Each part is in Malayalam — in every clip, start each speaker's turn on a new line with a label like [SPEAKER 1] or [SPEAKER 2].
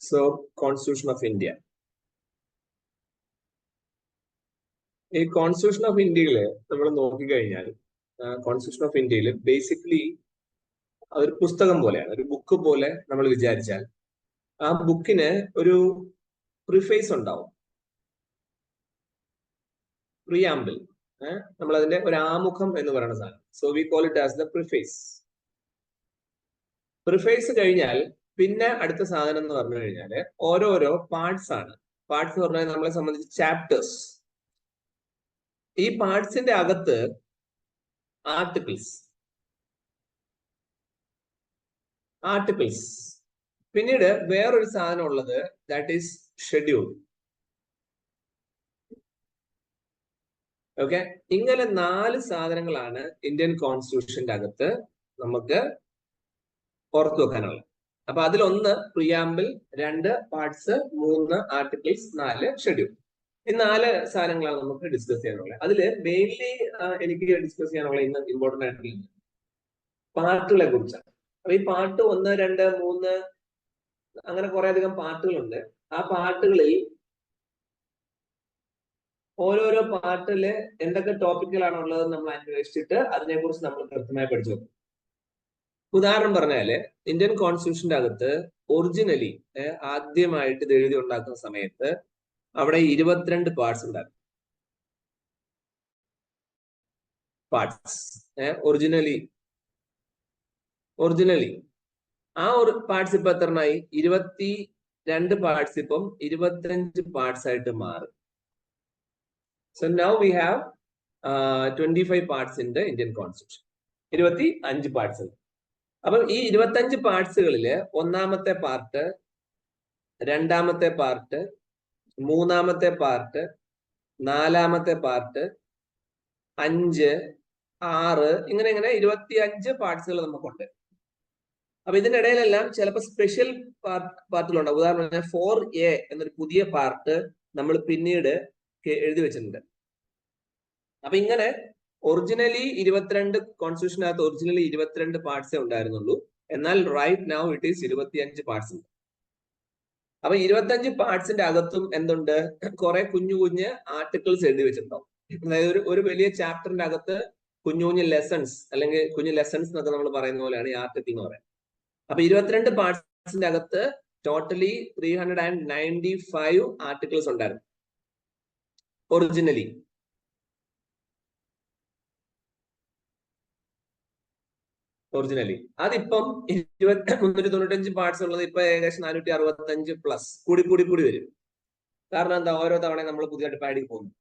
[SPEAKER 1] So Constitution of India. ഈ കോൺസ്റ്റിറ്റ്യൂഷൻ ഓഫ് ഇന്ത്യയിൽ നമ്മൾ നോക്കിക്കഴിഞ്ഞാൽ കോൺസ്റ്റിറ്റ്യൂഷൻ ഓഫ് ഇന്ത്യയിൽ ബേസിക്കലി അതൊരു പുസ്തകം പോലെയാണ്. ഒരു ബുക്ക് പോലെ നമ്മൾ വിചാരിച്ചാൽ ആ ബുക്കിന് ഒരു പ്രിഫേസ് ഉണ്ടാവും. പ്രിയാമ്പിൾ നമ്മൾ അതിന്റെ ഒരു ആമുഖം എന്ന് പറയുന്ന സാധനം. So we call it as the preface preface കഴിഞ്ഞാൽ പിന്നെ അടുത്ത സാധനം എന്ന് പറഞ്ഞു കഴിഞ്ഞാൽ ഓരോരോ പാർട്സ് ആണ്. പാർട്സ് എന്ന് പറഞ്ഞാൽ നമ്മളെ സംബന്ധിച്ച് ചാപ്റ്റേഴ്സ് ഈ പാർട്സിന്റെ അകത്ത് ആർട്ടിക്കിൾസ് ആർട്ടിക്കിൾസ് പിന്നീട് വേറൊരു സാധനം ഉള്ളത് ദാറ്റ് ഈസ് ഷെഡ്യൂൾ ഓക്കെ ഇങ്ങനെ നാല് സാധനങ്ങളാണ് ഇന്ത്യൻ കോൺസ്റ്റിറ്റ്യൂഷന്റെ അകത്ത് നമുക്ക് ഓർത്തു വെക്കാനുള്ളത്. അപ്പൊ അതിലൊന്ന് പ്രിയാമ്പിൾ രണ്ട് പാർട്സ് മൂന്ന് ആർട്ടിക്കിൾസ് നാല് ഷെഡ്യൂൾ ഈ നാല് സാധനങ്ങളാണ് നമുക്ക് ഡിസ്കസ് ചെയ്യാനുള്ളത്. അതിൽ മെയിൻലി എനിക്ക് ഡിസ്കസ് ചെയ്യാനുള്ള ഇന്ന് ഇമ്പോർട്ടന്റ് ആയിട്ടുള്ള പാർട്ടുകളെ കുറിച്ചാണ്. അപ്പൊ ഈ പാട്ട് ഒന്ന് രണ്ട് മൂന്ന് അങ്ങനെ കുറെ അധികം പാട്ടുകളുണ്ട്. ആ പാർട്ടുകളിൽ ഓരോരോ പാർട്ടിൽ എന്തൊക്കെ ടോപ്പിക്കുകളാണ് ഉള്ളത് നമ്മൾ അന്വേഷിച്ചിട്ട് അതിനെക്കുറിച്ച് നമ്മൾ കൃത്യമായി പഠിച്ചു നോക്കും. ഉദാഹരണം പറഞ്ഞാൽ ഇന്ത്യൻ കോൺസ്റ്റിറ്റ്യൂഷന്റെ അകത്ത് ഒറിജിനലി ആദ്യമായിട്ട് ഇത് എഴുതി ഉണ്ടാക്കുന്ന സമയത്ത് അവിടെ ഇരുപത്തിരണ്ട് പാർട്സ് ഉണ്ടായിരുന്നു. പാർട്സ് ഒറിജിനലി ഒറിജിനലി ആ ഒരു പാർട്സ് ഇപ്പൊ എത്രണ്ണായി? ഇരുപത്തി രണ്ട് പാർട്സ് ഇപ്പം ഇരുപത്തിയഞ്ച് പാർട്സ് ആയിട്ട് മാറി. So now we have twenty five parts in the Indian constitution ഇരുപത്തി അഞ്ച് പാർട്സ് അപ്പം ഈ ഇരുപത്തഞ്ച് പാർട്സുകളിൽ ഒന്നാമത്തെ പാർട്ട് രണ്ടാമത്തെ പാർട്ട് മൂന്നാമത്തെ പാർട്ട് നാലാമത്തെ പാർട്ട് അഞ്ച് ആറ് ഇങ്ങനെ ഇങ്ങനെ ഇരുപത്തി അഞ്ച് പാർട്സുകൾ നമുക്കുണ്ട്. അപ്പൊ ഇതിന്റെ ഇടയിലെല്ലാം ചിലപ്പോൾ സ്പെഷ്യൽ പാർട്ട് പാർട്ടുകളുണ്ടാവും ഉദാഹരണം ഫോർ എ എന്നൊരു പുതിയ പാർട്ട് നമ്മൾ പിന്നീട് എഴുതി വെച്ചിട്ടുണ്ട്. അപ്പൊ ഇങ്ങനെ ഒറിജിനലി ഇരുപത്തിരണ്ട് കോൺസ്റ്റിറ്റ്യൂഷനകത്ത് ഒറിജിനലി ഇരുപത്തിരണ്ട് പാർട്സേ ഉണ്ടായിരുന്നുള്ളൂ. എന്നാൽ റൈറ്റ് നൗ ഇറ്റ് ഈസ് ഇരുപത്തിയഞ്ച് പാർട്സ് ഉണ്ട്. അപ്പൊ ഇരുപത്തഞ്ച് പാർട്സിന്റെ അകത്തും എന്തുണ്ട്? കുറെ കുഞ്ഞു കുഞ്ഞ് ആർട്ടിക്കിൾസ് എഴുതി വെച്ചിട്ടുണ്ടാവും. അതായത് ഒരു ഒരു വലിയ ചാപ്റ്ററിന്റെ അകത്ത് കുഞ്ഞു കുഞ്ഞു ലെസൺസ് അല്ലെങ്കിൽ കുഞ്ഞു ലെസൺസ് എന്നൊക്കെ നമ്മൾ പറയുന്ന പോലെയാണ് ഈ ആർട്ടിക്കിൾ എന്ന് പറയുന്നത്. അപ്പൊ ഇരുപത്തിരണ്ട് പാർട്സിന്റെ അകത്ത് totally three hundred and ninety five articles ഉണ്ടായിരുന്നു. ഒറിജിനലി ഒറിജിനലി അതിപ്പം ഇരുപത്തി മുന്നൂറ്റി തൊണ്ണൂറ്റഞ്ച് പാർട്സ് ഉള്ളത് ഇപ്പൊ ഏകദേശം നാനൂറ്റി അറുപത്തി അഞ്ച് പ്ലസ് കൂടി കൂടി കൂടി വരും. കാരണം എന്താ? ഓരോ തവണ നമ്മൾ പുതിയതായിട്ട് പാടി പോകുന്നു.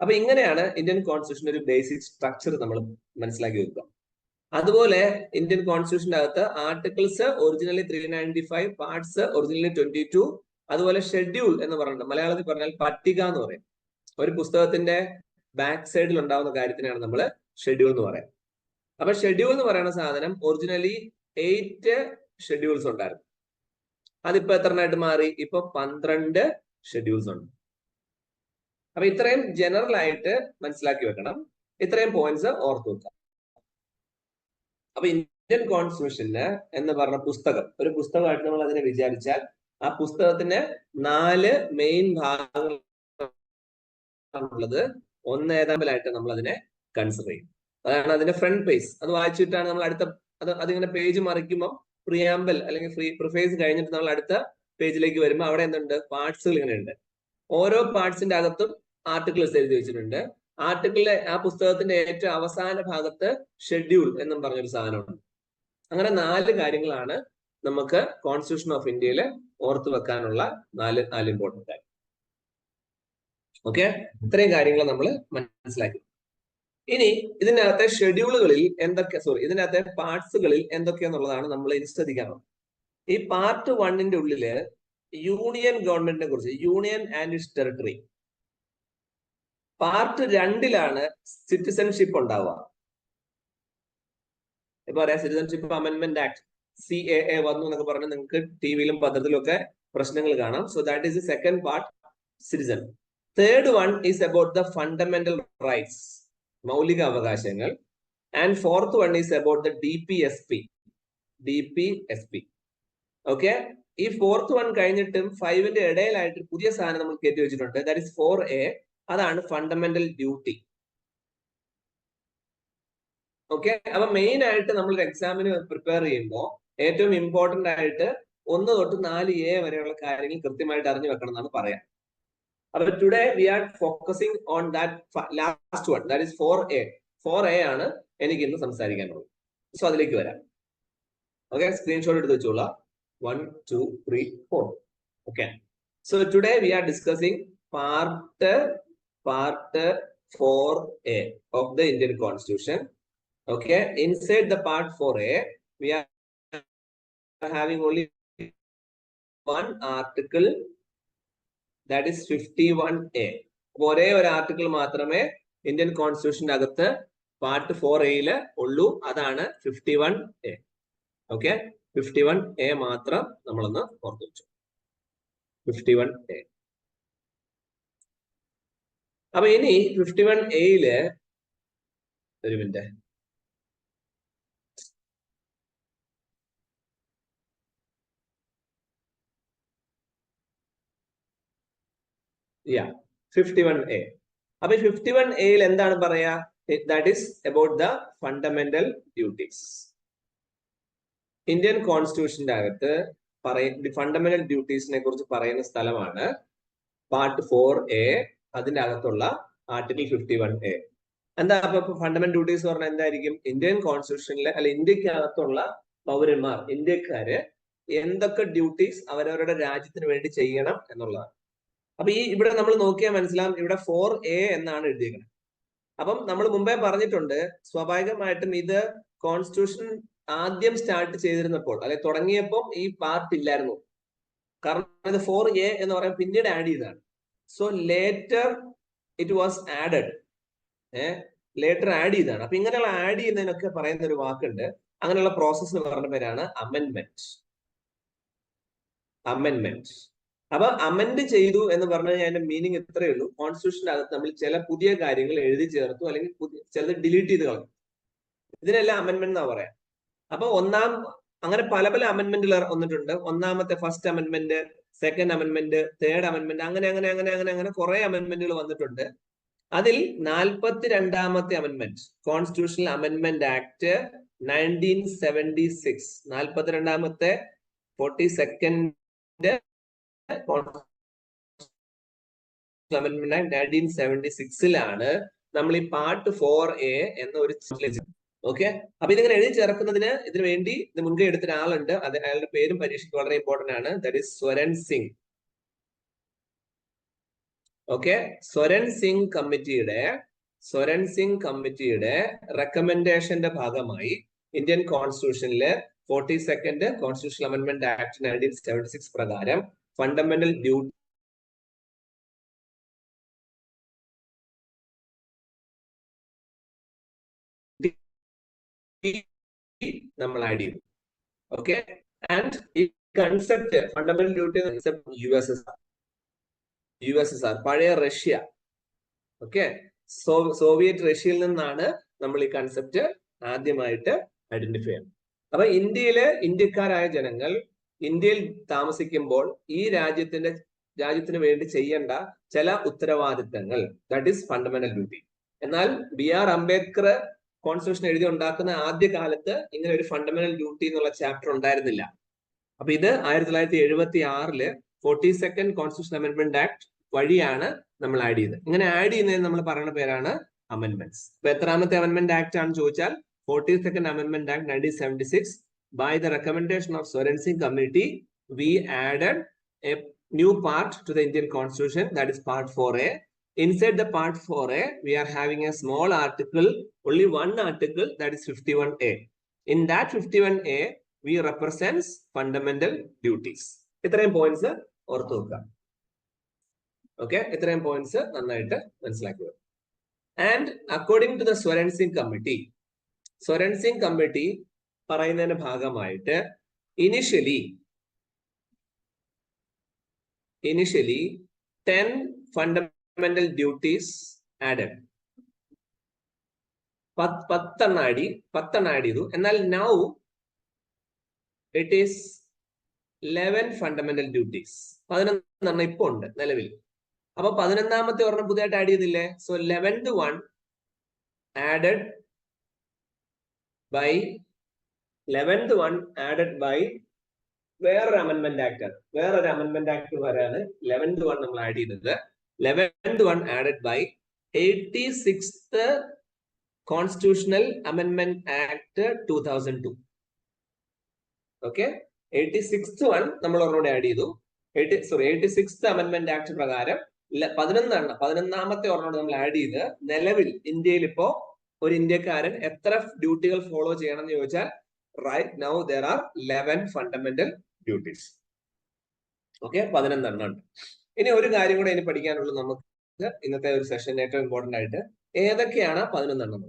[SPEAKER 1] അപ്പൊ ഇങ്ങനെയാണ് ഇന്ത്യൻ കോൺസ്റ്റിറ്റ്യൂഷൻ ഒരു ബേസിക് സ്ട്രക്ചർ നമ്മൾ മനസ്സിലാക്കി വെക്കുക. അതുപോലെ ഇന്ത്യൻ കോൺസ്റ്റിറ്റ്യൂഷന്റെ അകത്ത് articles originally three ninety five parts originally twenty two അതുപോലെ ഷെഡ്യൂൾ എന്ന് പറയുന്നത് മലയാളത്തിൽ പറഞ്ഞാൽ പട്ടിക എന്ന് പറയും. ഒരു പുസ്തകത്തിന്റെ ബാക്ക് സൈഡിൽ ഉണ്ടാവുന്ന കാര്യത്തിനാണ് നമ്മൾ ഷെഡ്യൂൾ എന്ന് പറയാം അപ്പൊ ഷെഡ്യൂൾ എന്ന് പറയുന്ന സാധനം ഒറിജിനലി എയ്റ്റ് ഷെഡ്യൂൾസ് ഉണ്ടായിരുന്നു. അതിപ്പോ എത്രണ്ണായിട്ട് മാറി? ഇപ്പൊ പന്ത്രണ്ട് ഷെഡ്യൂൾസ് ഉണ്ട്. അപ്പൊ ഇത്രയും ജനറൽ ആയിട്ട് മനസ്സിലാക്കി വെക്കണം. ഇത്രയും പോയിന്റ്സ് ഓർത്തു വെക്കാം അപ്പൊ ഇന്ത്യൻ കോൺസ്റ്റിറ്റ്യൂഷന് എന്ന് പറഞ്ഞ പുസ്തകം ഒരു പുസ്തകമായിട്ട് നമ്മൾ അതിനെ വിചാരിച്ചാൽ ആ പുസ്തകത്തിന് നാല് മെയിൻ ഭാഗങ്ങളുള്ളത് ഒന്ന് നമ്മൾ അതിനെ കൺസിഡർ ചെയ്യും. അതാണ് അതിന്റെ ഫ്രണ്ട് പേജ് അത് വായിച്ചിട്ടാണ് നമ്മൾ അടുത്ത അത് അതിങ്ങനെ പേജ് മറിക്കുമ്പോൾ പ്രിയാമ്പൽ അല്ലെങ്കിൽ പ്രിഫേസ് കഴിഞ്ഞിട്ട് നമ്മൾ അടുത്ത പേജിലേക്ക് വരുമ്പോൾ അവിടെ എന്തുണ്ട്? പാർട്സുകൾ ഇങ്ങനെ ഉണ്ട് ഓരോ പാർട്സിന്റെ അകത്തും ആർട്ടിക്കിൾസ് എഴുതി വെച്ചിട്ടുണ്ട്. ആർട്ടിക്കിളിലെ ആ പുസ്തകത്തിന്റെ ഏറ്റവും അവസാന ഭാഗത്ത് ഷെഡ്യൂൾ എന്നും പറഞ്ഞൊരു സാധനമുണ്ട്. അങ്ങനെ നാല് കാര്യങ്ങളാണ് നമുക്ക് കോൺസ്റ്റിറ്റ്യൂഷൻ ഓഫ് ഇന്ത്യയിൽ ഓർത്തു വെക്കാനുള്ള നാല് നാല് ഇമ്പോർട്ടന്റ് കാര്യം ഓക്കെ ഇത്രയും കാര്യങ്ങൾ നമ്മൾ മനസ്സിലാക്കി. ഇനി ഇതിനകത്തെ ഷെഡ്യൂളുകളിൽ എന്തൊക്കെ സോറി ഇതിനകത്തെ പാർട്സുകളിൽ എന്തൊക്കെയാന്നുള്ളതാണ് നമ്മൾ ഇനി ശ്രദ്ധിക്കാറുള്ളത് ഈ പാർട്ട് വണ്ണിന്റെ ഉള്ളിൽ യൂണിയൻ ഗവൺമെന്റിനെ കുറിച്ച് union and its territory part രണ്ടിലാണ് സിറ്റിസൺഷിപ്പ് ഉണ്ടാവുക. ഇപ്പൊ പറയാം citizenship amendment act C A A വന്നു എന്നൊക്കെ പറഞ്ഞ് നിങ്ങൾക്ക് ടി വിയിലും പത്രത്തിലും ഒക്കെ പ്രശ്നങ്ങൾ കാണാം. So that is the second part citizen third one is about the fundamental rights മൗലിക അവകാശങ്ങൾ. And fourth one is about the D P S P D P S P okay ഈ ഫോർത്ത് വൺ കഴിഞ്ഞിട്ടും ഫൈവിന്റെ ഇടയിലായിട്ട് പുതിയ സാധനം നമ്മൾ കയറ്റി വെച്ചിട്ടുണ്ട്. ദാറ്റ് ഇസ് ഫോർ എ അതാണ് ഫണ്ടമെന്റൽ ഡ്യൂട്ടി ഓക്കെ അപ്പൊ മെയിൻ ആയിട്ട് നമ്മൾ എക്സാമിന് പ്രിപ്പയർ ചെയ്യുമ്പോൾ ഏറ്റവും ഇമ്പോർട്ടന്റ് ആയിട്ട് ഒന്ന് തൊട്ട് നാല് എ വരെയുള്ള കാര്യങ്ങൾ കൃത്യമായിട്ട് അറിഞ്ഞു വെക്കണം എന്നാണ് പറയാം. അപ്പൊ today we are focusing on that one that is four A four A ആണ് എനിക്ക് ഇന്ന് സംസാരിക്കാനുള്ളത്. സോ അതിലേക്ക് വരാം. ഓക്കെ സ്ക്രീൻഷോട്ട് എടുത്ത് വെച്ചോളാം. One two three four okay so today we are discussing part part four A of the Indian constitution Okay, inside the part 4a, we are having only one article that is 51a. ഒരേ ഒരു ആർട്ടിക്കിൾ മാത്രമേ ഇന്ത്യൻ കോൺസ്റ്റിറ്റ്യൂഷന്റെ അകത്ത് പാർട്ട് ഫോർ എയിൽ ഉള്ളൂ. അതാണ് fifty one A okay fifty one A മാത്രം നമ്മളൊന്ന് ഓർത്തു വെച്ചു. ഫിഫ്റ്റി വൺ എ അപ്പൊ ഇനി ഫിഫ്റ്റി വൺ എയിൽ ഒരു minute yeah fifty one A അപ്പൊ ഫിഫ്റ്റി വൺ എയിൽ എന്താണ് പറയാ? That is about the fundamental duties Indian കോൺസ്റ്റിറ്റ്യൂഷന്റെ അകത്ത് പറയ ഫണ്ടമെന്റൽ ഡ്യൂട്ടീസിനെ കുറിച്ച് പറയുന്ന സ്ഥലമാണ് പാർട്ട് ഫോർ എ അതിന്റെ അകത്തുള്ള ആർട്ടിക്കിൾ ഫിഫ്റ്റി വൺ എ എന്താ അപ്പൊ ഫണ്ടമെന്റൽ ഡ്യൂട്ടീസ് പറഞ്ഞാൽ എന്തായിരിക്കും? ഇന്ത്യൻ കോൺസ്റ്റിറ്റ്യൂഷനിലെ അല്ല ഇന്ത്യക്കകത്തുള്ള പൗരന്മാർ ഇന്ത്യക്കാര് എന്തൊക്കെ ഡ്യൂട്ടീസ് അവരവരുടെ രാജ്യത്തിന് വേണ്ടി ചെയ്യണം എന്നുള്ളതാണ്. അപ്പൊ ഈ ഇവിടെ നമ്മൾ നോക്കിയാൽ മനസ്സിലാവും ഇവിടെ ഫോർ എ എന്നാണ് എഴുതിയിരിക്കുന്നത് അപ്പം നമ്മൾ മുമ്പേ പറഞ്ഞിട്ടുണ്ട് സ്വാഭാവികമായിട്ടും ഇത് കോൺസ്റ്റിറ്റ്യൂഷൻ ആദ്യം സ്റ്റാർട്ട് ചെയ്തിരുന്നപ്പോൾ അല്ലെ തുടങ്ങിയപ്പോൾ ഈ പാർട്ട് ഇല്ലായിരുന്നു. കാരണം ഇത് ഫോർ എ എന്ന് പറയാൻ പിന്നീട് ആഡ് ചെയ്തതാണ്. So later it was added uh later add ചെയ്താണ് അപ്പൊ ഇങ്ങനെയുള്ള ആഡ് ചെയ്യുന്നതിനൊക്കെ പറയുന്ന ഒരു വാക്കുണ്ട്. അങ്ങനെയുള്ള പ്രോസസ്സ് എന്ന് പറഞ്ഞ പേരാണ് അമെന്മെന്റ് അമെന്റ്മെന്റ് അപ്പൊ അമെന്റ് ചെയ്തു എന്ന് പറഞ്ഞു കഴിഞ്ഞാൽ അതിന്റെ മീനിങ് ഇത്രയേ ഉള്ളൂ. കോൺസ്റ്റിറ്റ്യൂഷന്റെ അകത്ത് നമ്മൾ ചില പുതിയ കാര്യങ്ങൾ എഴുതി ചേർത്തു അല്ലെങ്കിൽ ചിലത് ഡിലീറ്റ് ചെയ്ത് കളഞ്ഞു. ഇതിനെല്ലാം അമെന്റ്മെന്റ് എന്നാ പറയാം. അപ്പൊ ഒന്നാം അങ്ങനെ പല പല അമെന്റ്മെന്റുകൾ വന്നിട്ടുണ്ട്. ഒന്നാമത്തെ first amendment second amendment third amendment അങ്ങനെ അങ്ങനെ അങ്ങനെ അങ്ങനെ അങ്ങനെ കുറെ അമെന്റ്മെന്റുകൾ വന്നിട്ടുണ്ട്. അതിൽ നാൽപ്പത്തി രണ്ടാമത്തെ amendment constitutional amendment act nineteen seventy six നാൽപ്പത്തി രണ്ടാമത്തെ ഫോർട്ടി സെക്കൻഡ് നയന്റീൻ സെവന്റി സിക്സിലാണ് നമ്മൾ ഈ പാർട്ട് ഫോർ എ എന്ന ഒരു ഓക്കെ അപ്പൊ ഇതിങ്ങനെ എഴുതി ചേർക്കുന്നതിന് ഇതിനു വേണ്ടി ഇത് മുൻകൈ എടുത്ത ഒരാളുണ്ട് അത് അയാളുടെ പേരും പരീക്ഷയ്ക്ക് വളരെ ഇമ്പോർട്ടന്റ് ആണ്. That is Swaran Singh okay Swaran Singh കമ്മിറ്റിയുടെ സ്വരൻ സിംഗ് കമ്മിറ്റിയുടെ റെക്കമെൻഡേഷന്റെ ഭാഗമായി Indian കോൺസ്റ്റിറ്റ്യൂഷനിലെ forty second constitution amendment act nineteen seventy six പ്രകാരം ഫണ്ടമെന്റൽ ഡ്യൂട്ടി നമ്മൾ ആഡ് ചെയ്തു. ഓക്കെ ആൻഡ് ഈ concept fundamental duty U S S R U S S R പഴയ റഷ്യ. ഓക്കെ സോവിയറ്റ് റഷ്യയിൽ നിന്നാണ് നമ്മൾ ഈ കൺസെപ്റ്റ് ആദ്യമായിട്ട് ഐഡന്റിഫൈ ചെയ്യുന്നത്. അപ്പൊ ഇന്ത്യയിലെ ഇന്ത്യക്കാരായ ജനങ്ങൾ ഇന്ത്യയിൽ താമസിക്കുമ്പോൾ ഈ രാജ്യത്തിന്റെ രാജ്യത്തിന് വേണ്ടി ചെയ്യേണ്ട ചില ഉത്തരവാദിത്തങ്ങൾ. ദാറ്റ് ഈസ് ഫണ്ടമെന്റൽ ഡ്യൂട്ടി എന്നാൽ ബി ആർ അംബേദ്കർ കോൺസ്റ്റിറ്റ്യൂഷൻ എഴുതി ഉണ്ടാക്കുന്ന ആദ്യ കാലത്ത് ഇങ്ങനെ ഒരു ഫണ്ടമെന്റൽ ഡ്യൂട്ടി എന്നുള്ള ചാപ്റ്റർ ഉണ്ടായിരുന്നില്ല. അപ്പൊ ഇത് ആയിരത്തി തൊള്ളായിരത്തി എഴുപത്തി ആറിൽ forty second constitution amendment act വഴിയാണ് നമ്മൾ ആഡ് ചെയ്തത് ഇങ്ങനെ ആഡ് ചെയ്യുന്നതിന് നമ്മൾ പറയുന്ന പേരാണ് അമെന്റ്മെന്റ്സ് ഇപ്പൊ എത്രാമത്തെ അമെന്റ്മെന്റ് ആക്ട് ആണെന്ന് ചോദിച്ചാൽ forty second amendment act nineteen seventy six by the recommendation of Soren Singh committee, we added a new part to the Indian constitution, that is part 4A. Inside the part 4A, we are having a small article, only one article, that is 51A. In that 51A, we represents fundamental duties. ഇത്രയും പോയിന്റ്സ് ഓർത്ത് വെക്കുക ഓക്കെ ഇത്രയും പോയിന്റ്സ് നന്നായിട്ട് മനസ്സിലാക്കുക and according to the Swaran Singh committee Swaran Singh committee പറയുന്നതിന്റെ ഭാഗമായിട്ട് initially initially ten fundamental duties added പത്തെണ്ണം ആഡ് പത്തെണ്ണം ആഡ് ചെയ്തു എന്നാൽ now it is eleven fundamental duties പതിനൊന്നെണ്ണം ഇപ്പൊ ഉണ്ട് നിലവിൽ. അപ്പൊ പതിനൊന്നാമത്തെ ഒരെണ്ണം പുതിയതായിട്ട് ആഡ് ചെയ്തില്ലേ? So eleventh one added by eleventh one added by വേറൊരു അമെന്റ്മെന്റ് ആക്ട് വേറൊരു അമെന്റ്മെന്റ് ആക്ട് വരാണ് ലെവൻത് വൺ നമ്മൾ ആഡ് ചെയ്തത്. Eleventh one added by eighty six constitutional amendment act two thousand two okay eighty six one നമ്മൾ ഒന്നുകൂടെ ആഡ് ചെയ്തു. Eighty sorry eighty six amendment act പ്രകാരം പതിനൊന്നെണ്ണം പതിനൊന്നാമത്തെ ഒരെണ്ണം നമ്മൾ ആഡ് ചെയ്ത് നിലവിൽ ഇന്ത്യയിൽ ഇപ്പോ ഒരു ഇന്ത്യക്കാരൻ എത്ര ഡ്യൂട്ടികൾ ഫോളോ ചെയ്യണം എന്ന് ചോദിച്ചാൽ right now there are eleven fundamental duties okay പതിനൊന്നെണ്ണം ഉണ്ട്. ഇനി ഒരു കാര്യം കൂടെ ഇനി പഠിക്കാനുള്ളൂ നമുക്ക് ഇന്നത്തെ ഒരു സെഷൻ ഏറ്റവും ഇമ്പോർട്ടന്റ് ആയിട്ട് ഏതൊക്കെയാണ് പതിനൊന്നെണ്ണം?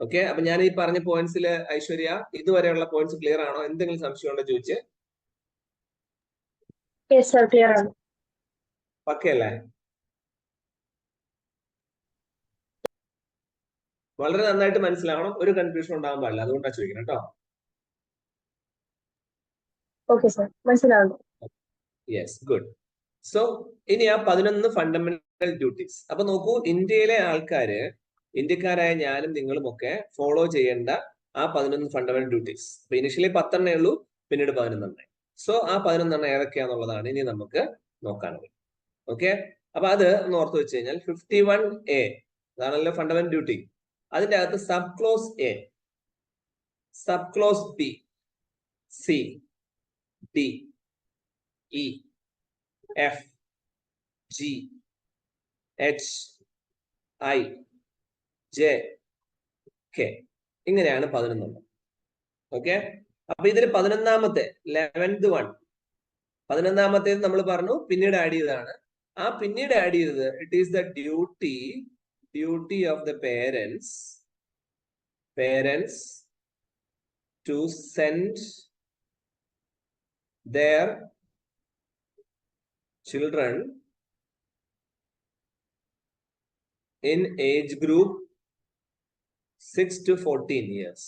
[SPEAKER 1] ഓക്കെ അപ്പൊ ഞാൻ ഈ പറഞ്ഞ പോയിന്റ്സിൽ ഐശ്വര്യ ഇതുവരെയുള്ള പോയിന്റ്സ് ക്ലിയർ ആണോ? എന്തെങ്കിലും സംശയം ഉണ്ടോ ചോദിച്ച്? പക്കയല്ലേ വളരെ നന്നായിട്ട് മനസ്സിലാവണം. ഒരു കൺഫ്യൂഷൻ ഉണ്ടാകാൻ പാടില്ല. അതുകൊണ്ടാണ് ചോദിക്കണം കേട്ടോ.
[SPEAKER 2] ഓക്കെ സർ മനസ്സിലാവുന്നു.
[SPEAKER 1] യെസ് ഗുഡ് സോ ഇനി ആ പതിനൊന്ന് ഫണ്ടമെന്റൽ ഡ്യൂട്ടീസ് അപ്പൊ നോക്കൂ ഇന്ത്യയിലെ ആൾക്കാര് ഇന്ത്യക്കാരായ ഞാനും നിങ്ങളും ഒക്കെ ഫോളോ ചെയ്യേണ്ട ആ പതിനൊന്ന് ഫണ്ടമെന്റൽ ഡ്യൂട്ടീസ് അപ്പൊ ഇനിഷ്യലി പത്തെണ്ണേ ഉള്ളൂ പിന്നീട് പതിനൊന്നെണ്ണേ. സോ ആ പതിനൊന്നെണ്ണം ഏതൊക്കെയാന്നുള്ളതാണ് ഇനി നമുക്ക് നോക്കാനുള്ളത്. ഓക്കെ അപ്പൊ അത് ഒന്ന് ഓർത്ത് വെച്ച് കഴിഞ്ഞാൽ ഫിഫ്റ്റി വൺ എ അതാണല്ലോ ഫണ്ടമെന്റൽ ഡ്യൂട്ടി അതിന്റെ അകത്ത് sub clause A sub clause B C D E F G H I J K ഇങ്ങനെയാണ് പതിനൊന്നെണ്ണം. ഓക്കെ അപ്പൊ ഇതിൽ പതിനൊന്നാമത്തെ ലെവൻത് വൺ പതിനൊന്നാമത്തേത് നമ്മൾ പറഞ്ഞു പിന്നീട് ആഡ് ചെയ്തതാണ്. ആ പിന്നീട് ആഡ് ചെയ്തത് it is the duty duty of the parents parents to send their children in age group 6 to 14 years.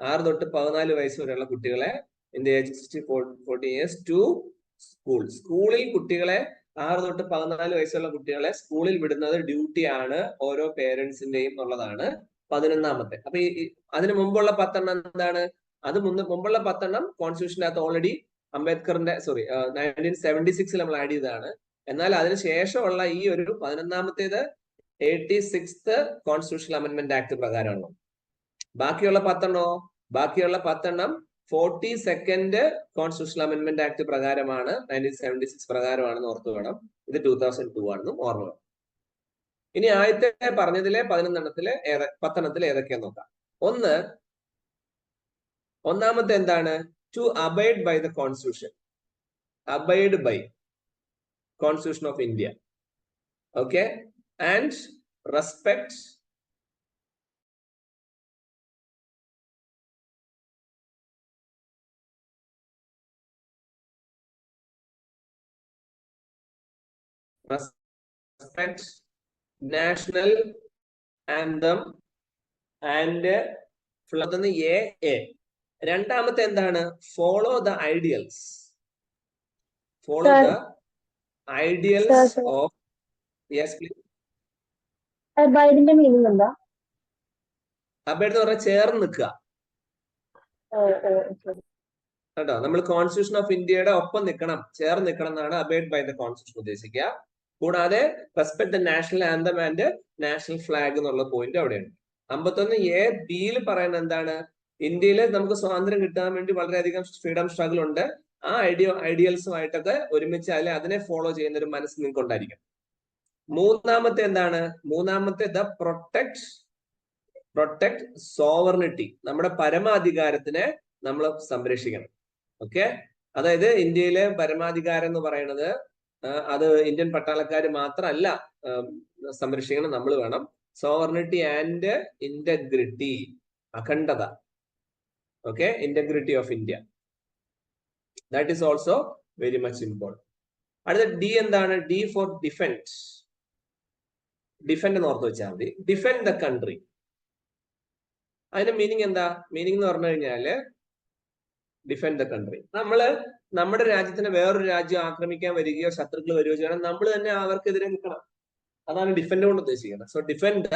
[SPEAKER 1] ആറ് തൊട്ട് പതിനാല് വയസ്സ് വരെയുള്ള കുട്ടികളെ in the age sixty fourteen years to school സ്കൂളിൽ കുട്ടികളെ ആറ് തൊട്ട് പതിനാല് വയസ്സുള്ള കുട്ടികളെ സ്കൂളിൽ വിടുന്നത് ഡ്യൂട്ടിയാണ് ഓരോ പേരൻസിന്റെയും എന്നുള്ളതാണ് പതിനൊന്നാമത്തെ. അപ്പൊ ഈ അതിന് മുമ്പുള്ള പത്തെണ്ണം എന്താണ്? അത് മുന്ന് മുമ്പുള്ള പത്തെണ്ണം കോൺസ്റ്റിറ്റ്യൂഷനകത്ത് ഓൾറെഡി അംബേദ്കറിന്റെ സോറി നയന്റീൻ സെവന്റി സിക്സിൽ നമ്മൾ ആഡ് ചെയ്തതാണ്. എന്നാൽ അതിന് ശേഷമുള്ള ഈ ഒരു പതിനൊന്നാമത്തേത് eighty six constitutional amendment act പ്രകാരമാണ്. ബാക്കിയുള്ള പത്തെണ്ണോ? ബാക്കിയുള്ള പത്തെണ്ണം forty second constitutional amendment act പ്രകാരമാണ് നയന്റീൻ സെവന്റി സിക്സ് പ്രകാരമാണെന്ന് ഓർത്തു വേണം. ഇത് ടൂ തൗസൻഡ് ടു ആണെന്നും ഓർമ്മ വേണം. ഇനി ആദ്യത്തെ പറഞ്ഞതിലെ പതിനൊന്നെണ്ണത്തിലെ ഏത പത്തെണ്ണത്തിൽ ഏതൊക്കെയാന്ന് നോക്കാം. ഒന്ന് ഒന്നാമത്തെ എന്താണ്? To abide by the constitution abide by constitution of India okay and respect respect national anthem and ഫ്ലന്ന് A A രണ്ടാമത്തെ എന്താണ്? Follow
[SPEAKER 2] the
[SPEAKER 1] ideals follow
[SPEAKER 2] the ideals.
[SPEAKER 1] Of yes please
[SPEAKER 2] ബൈഡിന്റെ meaning എന്താ?
[SPEAKER 1] അബൈഡ് എന്ന് പറഞ്ഞാൽ ചേർന്ന് നിൽക്കുക. കേട്ടോ? നമ്മൾ കോൺസ്റ്റിറ്റ്യൂഷൻ ഓഫ് ഇന്ത്യയുടെ ഒപ്പം നിൽക്കണം. ചേർന്ന് നിൽക്കണം എന്നാണ് അബൈഡ് ബൈ ദ കോൺസ്റ്റിറ്റ്യൂഷൻ ഉദ്ദേശിക്കുക. കൂടാതെ respect national anthem and national flag എന്നുള്ള പോയിന്റ് അവിടെയുണ്ട്. അമ്പത്തൊന്ന് എ ബിയിൽ പറയുന്നത് എന്താണ്? ഇന്ത്യയിൽ നമുക്ക് സ്വാതന്ത്ര്യം കിട്ടാൻ വേണ്ടി വളരെയധികം ഫ്രീഡം സ്ട്രഗിൾ ഉണ്ട്. ആ ഐഡിയ ഐഡിയൽസുമായിട്ടൊക്കെ ഒരുമിച്ച് അതിൽ അതിനെ ഫോളോ ചെയ്യുന്ന ഒരു മനസ്സ് നിങ്ങൾക്ക് ഉണ്ടായിരിക്കും. മൂന്നാമത്തെ എന്താണ്? മൂന്നാമത്തെ ദ പ്രൊട്ടക്ട് പ്രൊട്ടക്ട് സോവർണിറ്റി നമ്മുടെ പരമാധികാരത്തിനെ നമ്മൾ സംരക്ഷിക്കണം. ഓക്കെ അതായത് ഇന്ത്യയിലെ പരമാധികാരം എന്ന് പറയുന്നത് അത് ഇന്ത്യൻ പട്ടാളക്കാർ മാത്രമല്ല സംരക്ഷിക്കണം നമ്മൾ വേണം. Sovereignty and integrity അഖണ്ഡത. Okay integrity of India that is also very much important അടുത്ത ഡി എന്താണ്? ഡി ഫോർ ഡിഫെൻഡ് ഡിഫെൻഡ് എന്ന് ഓർത്ത് വെച്ചാൽ മതി. ഡിഫെൻഡ് ദ കൺട്രി അതിന്റെ മീനിങ് എന്താ? മീനിങ് എന്ന് പറഞ്ഞു കഴിഞ്ഞാൽ ഡിഫെൻഡ് ദ കൺട്രി നമ്മൾ നമ്മുടെ രാജ്യത്തിന് വേറൊരു രാജ്യം ആക്രമിക്കാൻ വരികയോ ശത്രുക്കൾ വരികയോ ചെയ്യണം. നമ്മൾ തന്നെ അവർക്കെതിരെ നിൽക്കണം. അതാണ് ഡിഫൻഡ് കൊണ്ട് ഉദ്ദേശിക്കുന്നത്. സോ ഡിഫൻഡ് ദ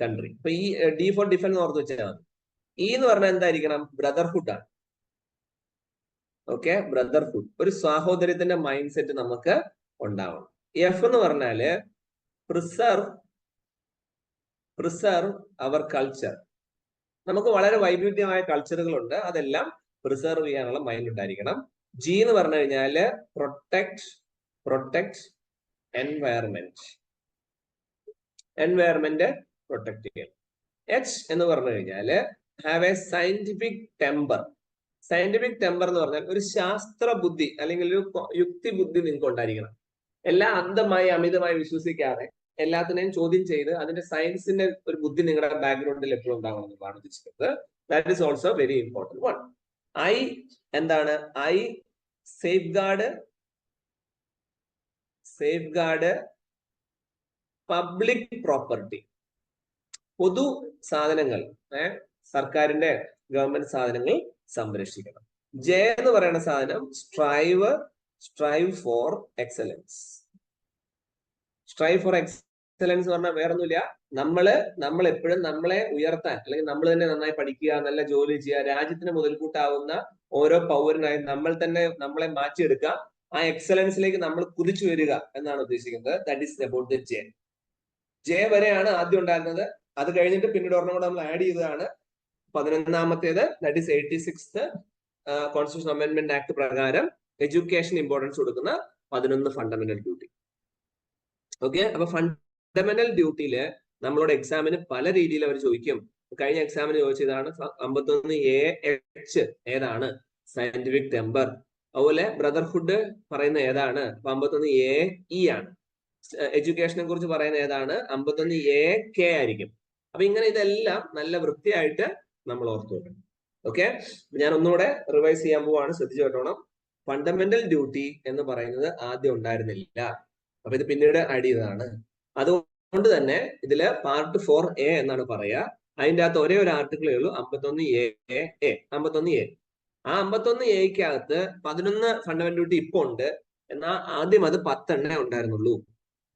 [SPEAKER 1] കൺട്രി ഇപ്പൊ ഈ ഡി ഫോർ ഡിഫൻഡ് ഓർത്ത് വെച്ചാൽ മതി. ഈ എന്ന് പറഞ്ഞാൽ എന്തായിരിക്കണം? ബ്രദർഹുഡ് ആണ്. ഓക്കെ ബ്രദർഹുഡ് ഒരു സാഹോദര്യത്തിന്റെ മൈൻഡ് സെറ്റ് നമുക്ക് ഉണ്ടാവണം. എഫ് എന്ന് പറഞ്ഞാൽ പ്രിസർവ് പ്രിസർവ് അവർ കൾച്ചർ നമുക്ക് വളരെ വൈവിധ്യമായ കൾച്ചറുകളുണ്ട് അതെല്ലാം പ്രിസർവ് ചെയ്യാനുള്ള മൈൻഡ് ഉണ്ടായിരിക്കണം. ജി എന്ന് പറഞ്ഞു കഴിഞ്ഞാൽ protect protect environment environment protect ചെയ്യണം എച്ച് എന്ന് പറഞ്ഞു കഴിഞ്ഞാൽ have a scientific temper scientific temper എന്ന് പറഞ്ഞാൽ ഒരു ശാസ്ത്ര ബുദ്ധി അല്ലെങ്കിൽ ഒരു യുക്തി ബുദ്ധി നിങ്ങൾക്ക് ഉണ്ടായിരിക്കണം. എല്ലാ അന്ധമായി അമിതമായി വിശ്വസിക്കാതെ എല്ലാത്തിനെയും ചോദ്യം ചെയ്ത് അതിന്റെ സയൻസിന്റെ ഒരു ബുദ്ധി നിങ്ങളുടെ ബാക്ക്ഗ്രൗണ്ടിൽ എപ്പോഴും ഉണ്ടാകണം എന്നാണ് ഉദ്ദേശിക്കുന്നത് that is also very important one I എന്താണ്? I safeguard safeguard public property പൊതു സാധനങ്ങൾ സർക്കാരിന്റെ ഗവൺമെന്റ് സാധനങ്ങൾ സംരക്ഷിക്കണം. ജെ എന്ന് പറയുന്ന സാധനം strive strive for excellence strive for excellence പറഞ്ഞാൽ വേറൊന്നുമില്ല. നമ്മൾ നമ്മൾ എപ്പോഴും നമ്മളെ ഉയർത്താൻ അല്ലെങ്കിൽ നമ്മൾ തന്നെ നന്നായി പഠിക്കുക നല്ല ജോലി ചെയ്യുക രാജ്യത്തിന് മുതൽക്കൂട്ടാവുന്ന ഓരോ പൗരനായി നമ്മൾ തന്നെ നമ്മളെ മാറ്റിയെടുക്കുക ആ എക്സലൻസിലേക്ക് നമ്മൾ കുതിച്ചു വരിക എന്നാണ് ഉദ്ദേശിക്കുന്നത്. That is about the J J വരെയാണ് ആദ്യം ഉണ്ടായിരുന്നത്. അത് കഴിഞ്ഞിട്ട് പിന്നീട് ഒരെണ്ണം കൂടെ നമ്മൾ ആഡ് ചെയ്തതാണ്. പതിനൊന്നാമത്തേത് that is eighty six constitution amendment act പ്രകാരം എഡ്യൂക്കേഷൻ ഇമ്പോർട്ടൻസ് കൊടുക്കുന്ന പതിനൊന്ന് ഫണ്ടമെന്റൽ ഡ്യൂട്ടി ഓക്കെ അപ്പൊ ഫണ്ടമെന്റൽ ഡ്യൂട്ടിയിൽ നമ്മളോട് എക്സാമിന് പല രീതിയിൽ അവർ ചോദിക്കും. കഴിഞ്ഞ എക്സാമിന് ചോദിച്ചതാണ് അമ്പത്തൊന്ന് എ എച്ച് ഏതാണ്? സയന്റിഫിക് ടെമ്പർ അതുപോലെ ബ്രദർഹുഡ് പറയുന്ന ഏതാണ്? അമ്പത്തൊന്ന് എ ഇ ആണ്. എഡ്യൂക്കേഷനെ കുറിച്ച് പറയുന്ന ഏതാണ്? അമ്പത്തൊന്ന് എ കെ ആയിരിക്കും. അപ്പൊ ഇങ്ങനെ ഇതെല്ലാം നല്ല വൃത്തിയായിട്ട് നമ്മൾ ഓർത്തു വെക്കണം. ഓക്കെ? ഞാൻ ഒന്നുകൂടെ റിവൈസ് ചെയ്യാൻ പോവാണ്. ശ്രദ്ധിച്ചു കേട്ടോണം. ഫണ്ടമെന്റൽ ഡ്യൂട്ടി എന്ന് പറയുന്നത് ആദ്യം ഉണ്ടായിരുന്നില്ല. അപ്പൊ ഇത് പിന്നീട് ആഡ് ചെയ്തതാണ്. അതുകൊണ്ട് തന്നെ ഇതിൽ പാർട്ട് ഫോർ എ എന്നാണ് പറയുക അതിന്റെ അകത്ത് ഒരേ ഒരു ആർട്ടിക്കിളേ ഉള്ളൂ അമ്പത്തൊന്ന് എ എ അമ്പത്തൊന്ന് എ ആ അമ്പത്തൊന്ന് എക്കകത്ത് പതിനൊന്ന് ഫണ്ടമെന്റൽ ഡ്യൂട്ടി ഇപ്പൊ ഉണ്ട്. എന്നാൽ ആദ്യം അത് പത്തെണ്ണേ ഉണ്ടായിരുന്നുള്ളൂ.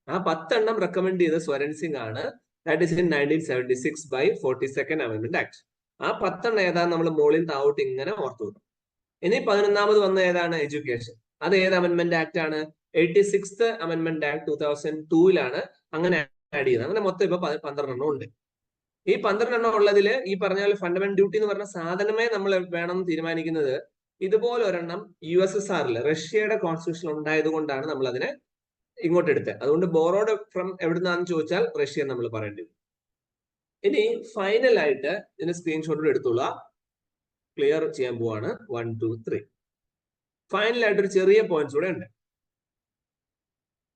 [SPEAKER 1] ആ പത്തെണ്ണം റെക്കമെൻഡ് ചെയ്ത സ്വരൺ സിംഗ് ആണ്. That is in nineteen seventy six by forty second amendment act ആ പത്തെണ്ണം ഏതാണ് നമ്മൾ മുകളിൽ താവോട്ട് ഇങ്ങനെ ഓർത്തു വിടും ഇനി പതിനൊന്നാമത് വന്ന ഏതാണ്? എഡ്യൂക്കേഷൻ അത് ഏത് അമെന്റ്മെന്റ് ആക്ട് ആണ്? Eighty six amendment act two thousand ടൂവിലാണ് അങ്ങനെ ആഡ് ചെയ്യുന്നത്. അങ്ങനെ മൊത്തം ഇപ്പൊ പന്ത്രണ്ടെണ്ണം ഉണ്ട്. ഈ പന്ത്രണ്ടെണ്ണം ഉള്ളതിൽ ഈ പറഞ്ഞ പോലെ ഫണ്ടമെന്റൽ ഡ്യൂട്ടി എന്ന് പറഞ്ഞ സാധനമേ നമ്മൾ വേണം തീരുമാനിക്കുന്നത് ഇതുപോലെ ഒരെണ്ണം യു എസ് എസ് ആറിൽ റഷ്യയുടെ കോൺസ്റ്റിറ്റ്യൂഷൻ ഉണ്ടായത് കൊണ്ടാണ് നമ്മൾ അതിനെ ഇങ്ങോട്ട് എടുത്തത്. അതുകൊണ്ട് ബോറോഡ് ഫ്രം എവിടുന്നാന്ന് ചോദിച്ചാൽ റഷ്യ നമ്മൾ പറയേണ്ടി വരും. ഇനി ഫൈനൽ ആയിട്ട് ഇതിന് സ്ക്രീൻഷോട്ടിൽ എടുത്തുള്ള ക്ലിയർ ചെയ്യാൻ പോവാണ്. വൺ ടു ത്രീ ഫൈനൽ ആയിട്ട് ഒരു ചെറിയ പോയിന്റ്സ് കൂടെ ഉണ്ട്.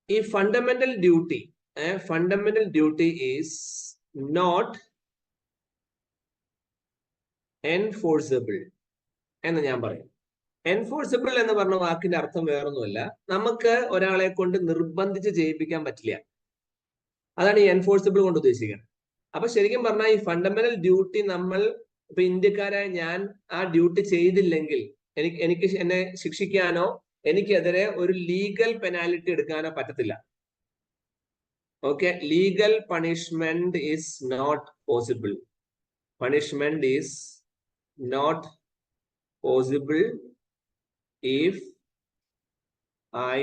[SPEAKER 1] ഈ fundamental duty fundamental duty is not enforceable എന്ന് ഞാൻ പറയും. എൻഫോഴ്സബിൾ എന്ന് പറഞ്ഞ വാക്കിന്റെ അർത്ഥം വേറൊന്നുമല്ല. നമുക്ക് ഒരാളെ കൊണ്ട് നിർബന്ധിച്ച് ചെയ്യിപ്പിക്കാൻ പറ്റില്ല. അതാണ് ഈ എൻഫോഴ്സബിൾ കൊണ്ട് ഉദ്ദേശിക്കുന്നത്. അപ്പൊ ശരിക്കും പറഞ്ഞാൽ ഈ ഫണ്ടമെന്റൽ ഡ്യൂട്ടി നമ്മൾ ഇപ്പൊ ഇന്ത്യക്കാരായ ഞാൻ ആ ഡ്യൂട്ടി ചെയ്തില്ലെങ്കിൽ എനിക്ക് എനിക്ക് എന്നെ ശിക്ഷിക്കാനോ എനിക്കെതിരെ ഒരു ലീഗൽ പെനാലിറ്റി എടുക്കാനോ പറ്റത്തില്ല. Okay legal punishment is not possible punishment is not possible if I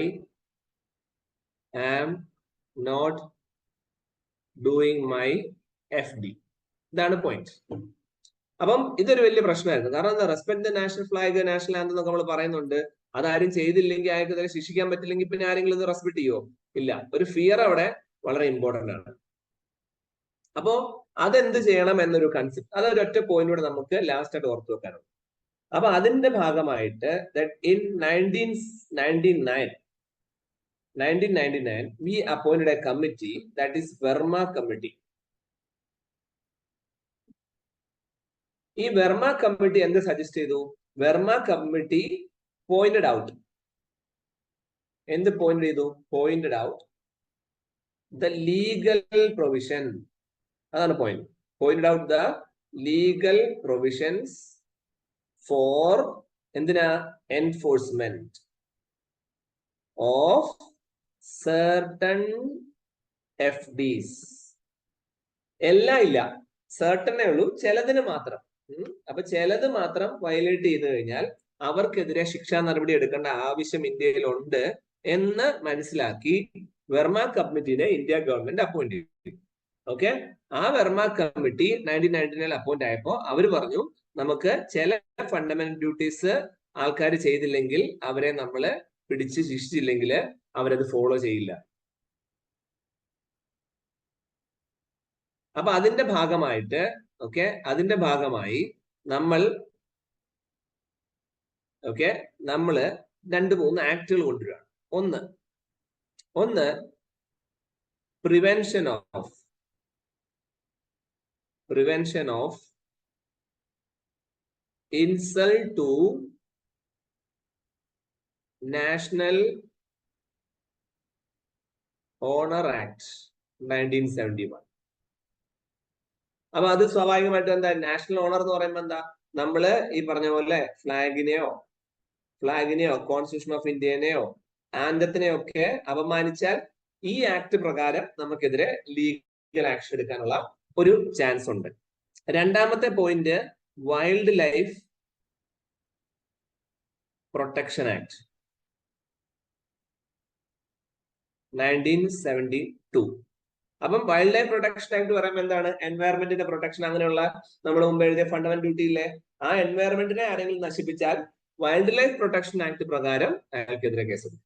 [SPEAKER 1] am not doing my F D ഇതാണ് പോയിന്റ് അപ്പം ഇതൊരു വലിയ പ്രശ്നമായിരുന്നു. കാരണം എന്താ? Respect the national flag national anthem എന്നൊക്കെ നമ്മൾ പറയുന്നുണ്ട്. അതാരും ചെയ്തില്ലെങ്കിൽ അയാൾക്ക് ഇതിനെ ശിക്ഷിക്കാൻ പറ്റില്ലെങ്കിൽ പിന്നെ ആരെങ്കിലും ഇത് റെസ്പെക്ട് ചെയ്യുമോ ഇല്ല. ഒരു ഫിയർ അവിടെ വളരെ ഇമ്പോർട്ടന്റ് ആണ്. അപ്പോ അതെന്ത് ചെയ്യണം എന്നൊരു കൺസെപ്റ്റ് അത് ഒരൊറ്റ പോയിന്റൂടെ നമുക്ക് ലാസ്റ്റ് ആയിട്ട് ഓർത്തു വെക്കാനുണ്ട്. അപ്പൊ അതിന്റെ ഭാഗമായിട്ട് in nineteen ninety nine nineteen ninety nine we appointed committee that is Verma committee ഈ വെർമ കമ്മിറ്റി എന്ത് സജസ്റ്റ് ചെയ്തു? വെർമ കമ്മിറ്റി പോയിന്റഡ് ഔട്ട് എന്ത് പോയിന്റ് ചെയ്തു? Pointed out the legal provision അതാണ് point point out the legal provisions for എന്തിനാ? Enforcement of certain F Ds എല്ലാം ഇല്ല. Certain ഉള്ളൂ. ചിലതിന് മാത്രം. അപ്പൊ ചിലത് മാത്രം വയലേറ്റ് ചെയ്ത് കഴിഞ്ഞാൽ അവർക്കെതിരെ ശിക്ഷാ നടപടി എടുക്കേണ്ട ആവശ്യം ഇന്ത്യയിലുണ്ട് എന്ന് മനസ്സിലാക്കി വെർമ കമ്മിറ്റിനെ ഇന്ത്യ ഗവൺമെന്റ് അപ്പോയിന്റ് ചെയ്തു. ഓക്കെ ആ Verma committee nineteen ninety nine appoint ആയപ്പോ അവർ പറഞ്ഞു നമുക്ക് ചില ഫണ്ടമെന്റൽ ഡ്യൂട്ടീസ് ആൾക്കാർ ചെയ്തില്ലെങ്കിൽ അവരെ നമ്മൾ പിടിച്ച് ശിക്ഷിച്ചില്ലെങ്കിൽ അവരത് ഫോളോ ചെയ്യില്ല. അപ്പൊ അതിന്റെ ഭാഗമായിട്ട് ഓക്കെ അതിന്റെ ഭാഗമായി നമ്മൾ ഓക്കെ നമ്മൾ രണ്ട് മൂന്ന് ആക്ടുകൾ കൊണ്ടുവരാണ് ഒന്ന് ഒന്ന് prevention of prevention of insult to national honour act nineteen seventy one അപ്പൊ അത് സ്വാഭാവികമായിട്ട് എന്താ? നാഷണൽ ഓണർ എന്ന് പറയുമ്പോൾ എന്താ? നമ്മൾ ഈ പറഞ്ഞ പോലെ ഫ്ലാഗിനെയോ ഫ്ലാഗിനെയോ കോൺസ്റ്റിറ്റ്യൂഷൻ ഓഫ് ഇന്ത്യനെയോ ആന്തത്തിനെയോ ഒക്കെ അപമാനിച്ചാൽ ഈ ആക്ട് പ്രകാരം നമുക്കെതിരെ ലീഗൽ ആക്ഷൻ എടുക്കാനുള്ള ഒരു ചാൻസ് ഉണ്ട്. രണ്ടാമത്തെ point wildlife protection act nineteen seventy two അപ്പം വൈൽഡ് ലൈഫ് പ്രൊട്ടക്ഷൻ ആക്ട് പറയുമ്പോൾ എന്താണ്? എൻവയറമെന്റിന്റെ പ്രൊട്ടക്ഷൻ അങ്ങനെയുള്ള നമ്മൾ മുമ്പ് എഴുതിയ ഫണ്ടമെന്റ് ഡ്യൂട്ടി ഇല്ലേ? ആ എൻവയറമെന്റിനെ ആരെങ്കിലും നശിപ്പിച്ചാൽ വൈൽഡ് ലൈഫ് പ്രൊട്ടക്ഷൻ ആക്ട് പ്രകാരം അയാൾക്കെതിരെ കേസെടുക്കും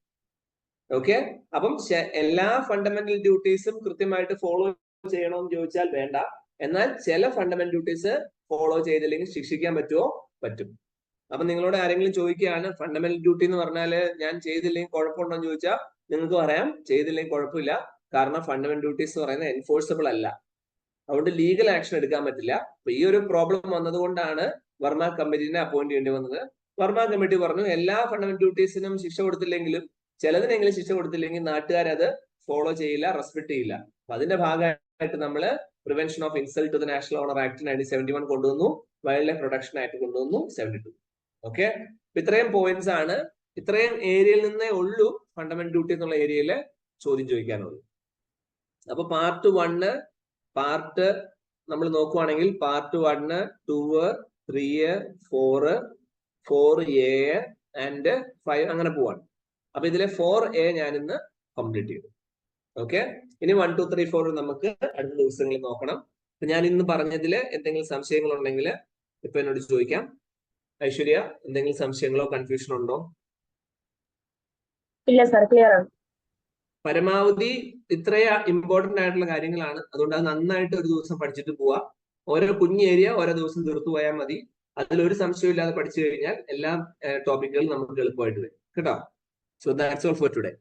[SPEAKER 1] ഓക്കെ അപ്പം എല്ലാ ഫണ്ടമെന്റൽ ഡ്യൂട്ടീസും കൃത്യമായിട്ട് ഫോളോ ചെയ്യണമെന്ന് ചോദിച്ചാൽ വേണ്ട. എന്നാൽ ചില ഫണ്ടമെന്റൽ ഡ്യൂട്ടീസ് ഫോളോ ചെയ്തില്ലെങ്കിൽ ശിക്ഷിക്കാൻ പറ്റുമോ പറ്റും. അപ്പൊ നിങ്ങളോട് ആരെങ്കിലും ചോദിക്കുകയാണ് ഫണ്ടമെന്റൽ ഡ്യൂട്ടി എന്ന് പറഞ്ഞാൽ ഞാൻ ചെയ്തില്ലെങ്കിൽ കുഴപ്പമുണ്ടോ എന്ന് ചോദിച്ചാൽ നിങ്ങൾക്ക് പറയാം. ചെയ്തില്ലെങ്കിൽ കുഴപ്പമില്ല. കാരണം ഫണ്ടമെന്റൽ ഡ്യൂട്ടീസ് എന്ന് പറയുന്നത് എൻഫോഴ്സബിൾ അല്ല. അതുകൊണ്ട് ലീഗൽ ആക്ഷൻ എടുക്കാൻ പറ്റില്ല. അപ്പൊ ഈ ഒരു പ്രോബ്ലം വന്നതുകൊണ്ടാണ് വർമ്മ കമ്മിറ്റിനെ അപ്പോയിന്റ് ചെയ്യേണ്ടി വന്നത്. വർമ്മ കമ്മിറ്റി പറഞ്ഞു എല്ലാ ഫണ്ടമെന്റൽ ഡ്യൂട്ടീസിനും ശിക്ഷ കൊടുത്തില്ലെങ്കിലും ചിലതിനെങ്കിലും ശിക്ഷ കൊടുത്തില്ലെങ്കിൽ നാട്ടുകാരത് ഫോളോ ചെയ്യില്ല റെസ്പെക്ട് ചെയ്യില്ല. അപ്പൊ അതിന്റെ ഭാഗമായിട്ട് നമ്മൾ prevention of insult to the national honour act nineteen seventy one കൊണ്ടുവന്നു വൈൽഡ് ലൈഫ് പ്രൊട്ടക്ഷൻ ആക്ട് കൊണ്ടുവന്നു സെവന്റി ടു ഓക്കെ ഇത്രയും പോയിന്റ്സ് ആണ്. ഇത്രയും ഏരിയയിൽ നിന്നേ ഉള്ളൂ ഫണ്ടമെന്റൽ ഡ്യൂട്ടി എന്നുള്ള ഏരിയയിൽ ചോദ്യം ചോദിക്കാനുള്ളൂ അപ്പൊ പാർട്ട് വണ്ണ് പാർട്ട് നമ്മൾ നോക്കുവാണെങ്കിൽ part one two three four four A and five അങ്ങനെ പോവാണ്. അപ്പൊ ഇതിലെ ഫോർ എ ഞാൻ ഇന്ന് കംപ്ലീറ്റ് ചെയ്തു. ഓക്കെ ഇനി വൺ ടു ത്രീ ഫോർ നമുക്ക് അടുത്ത ദിവസങ്ങളിൽ നോക്കണം. അപ്പൊ ഞാൻ ഇന്ന് പറഞ്ഞതിൽ എന്തെങ്കിലും സംശയങ്ങൾ ഉണ്ടെങ്കിൽ ഇപ്പൊ എന്നോട് ചോദിക്കാം. ഐശ്വര്യ എന്തെങ്കിലും സംശയങ്ങളോ കൺഫ്യൂഷൻ ഉണ്ടോ?
[SPEAKER 2] ഇല്ല സാർ ക്ലിയർ ആണ്.
[SPEAKER 1] പരമാവധി ഇത്രയ ഇമ്പോർട്ടന്റ് ആയിട്ടുള്ള കാര്യങ്ങളാണ്. അതുകൊണ്ട് അത് നന്നായിട്ട് ഒരു ദിവസം പഠിച്ചിട്ട് പോവാ. ഓരോ കുഞ്ഞു ഏരിയ ഓരോ ദിവസം തീർത്തു പോയാൽ മതി. അതിലൊരു ഒരു സംശയവും ഇല്ലാതെ പഠിച്ചു കഴിഞ്ഞാൽ എല്ലാ ടോപ്പിക്കുകളും നമുക്ക് എളുപ്പമായിട്ട് വരും. കേട്ടോ? So that's all for today